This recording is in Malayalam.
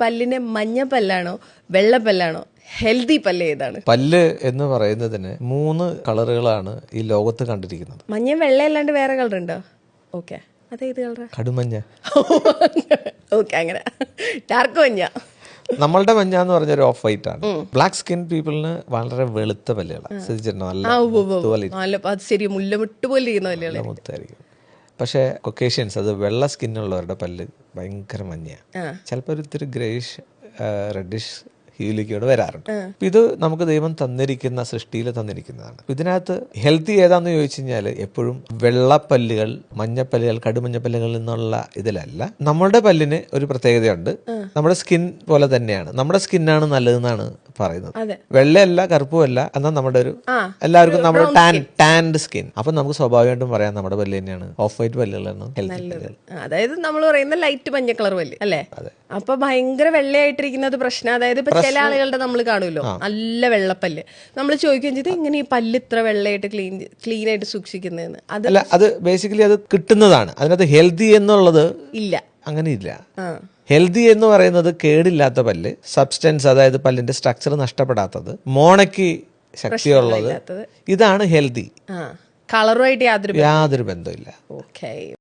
പല്ലിന് മഞ്ഞ പല്ലാണോ വെള്ള പല്ലാണോ ഹെൽത്തി പല്ല് ഏതാണ്? പല്ല് എന്ന് പറയുന്നതിന് മൂന്ന് കളറുകളാണ് ഈ ലോകത്ത് കണ്ടിരിക്കുന്നത്. മഞ്ഞ വെള്ള അല്ലാണ്ട് വേറെ കളർ ഉണ്ടോ ഓക്കെ അതേത് കളർ കടുമഞ്ഞ. ഓക്കെ അങ്ങനെ. ഡാർക്ക് മഞ്ഞ. നമ്മളുടെ മഞ്ഞ എന്ന് പറഞ്ഞ ഒരു ഓഫ് വൈറ്റ് ആണ് ബ്ലാക്ക് സ്കിൻ പീപ്പിളിന് വളരെ വെളുത്ത പല്ലുകളാണ് ശ്രദ്ധിച്ചിട്ടുണ്ടോ നല്ല ശരി മുല്ലമിട്ട് പോലെ ഇരിക്കുന്ന പല്ലുകളായിരിക്കും. പക്ഷേ കൊക്കേഷ്യൻസ് അത് വെള്ള സ്കിന്നുള്ളവരുടെ പല്ല് ഭയങ്കര മഞ്ഞയാണ് ചിലപ്പോൾ ഒരു ഇത്തിരി ഗ്രേഷ് റെഡിഷ് ഹീലിക്കോട് വരാറുണ്ട്. ഇത് നമുക്ക് ദൈവം തന്നിരിക്കുന്ന സൃഷ്ടിയിൽ തന്നിരിക്കുന്നതാണ്. ഇതിനകത്ത് ഹെൽത്തി ഏതാന്ന് ചോദിച്ചു കഴിഞ്ഞാൽ എപ്പോഴും വെള്ളപ്പല്ലുകൾ മഞ്ഞപ്പല്ലുകൾ കടുമഞ്ഞപ്പല്ലുകൾ എന്നുള്ള ഇതിലല്ല. നമ്മുടെ പല്ലിന് ഒരു പ്രത്യേകതയുണ്ട്. നമ്മുടെ സ്കിൻ പോലെ തന്നെയാണ്. നമ്മുടെ സ്കിന്നാണ് നല്ലതെന്നാണ് പറയുന്നത്. വെള്ളയല്ല കറുപ്പുമല്ല എന്നാൽ നമ്മുടെ ഒരു എല്ലാവർക്കും നമ്മുടെ ടാൻ ടാൻഡ് സ്കിൻ അപ്പൊ നമുക്ക് സ്വാഭാവികമായിട്ടും പറയാം നമ്മുടെ പല്ല് തന്നെയാണ് ഓഫ് വൈറ്റ് പല്ലുകളാണ് അതായത് നമ്മൾ പറയുന്ന ലൈറ്റ് മഞ്ഞ കളർ പല്ല് അല്ലേ? അപ്പൊ ഭയങ്കര വെള്ളയായിട്ടിരിക്കുന്നത് പ്രശ്നം അതായത് ഇപ്പൊ ചില ആളുകളുടെ നമ്മൾ കാണുമല്ലോ നല്ല വെള്ളപ്പല്ല്. നമ്മൾ ചോദിക്കുകയും ചെയ്ത് ഇങ്ങനെ ഈ പല്ല് ഇത്ര വെള്ളയായിട്ട് ക്ലീൻ ക്ലീൻ ആയിട്ട് സൂക്ഷിക്കുന്നതെന്ന്? അത് അത് ബേസിക്കലി അത് കിട്ടുന്നതാണ്. അതിനകത്ത് ഹെൽത്തി എന്നുള്ളത് ഇല്ല. അങ്ങനെ ഇല്ല. ഹെൽത്തി എന്ന് പറയുന്നത് കേടില്ലാത്ത പല്ല് സബ്സ്റ്റൻസ് അതായത് പല്ലിന്റെ സ്ട്രക്ചർ നഷ്ടപ്പെടാത്തത് മോണയ്ക്ക് ശക്തിയുള്ളത് ഇതാണ് ഹെൽത്തി കളറുമായിട്ട് യാതൊരു യാതൊരു ബന്ധമില്ല ഓക്കെ